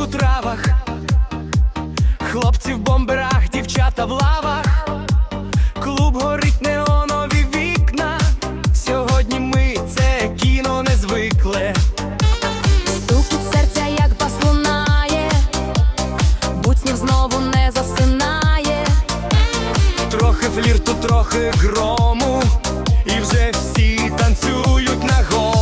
блиску травах, хлопці в бомберах, дівчата в лавах, клуб горить неонові вікна. Сьогодні ми це кіно не звикле. Стукіт серця, як бас лунає, буцнів знову не засинає. Трохи флірту, трохи грому, і вже всі танцюють на гола.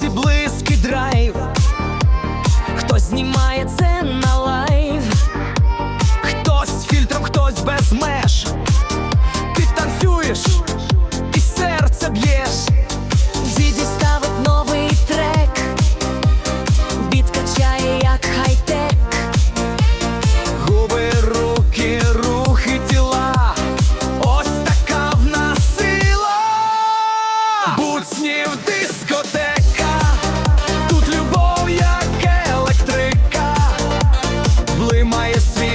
підлозі близький maestria.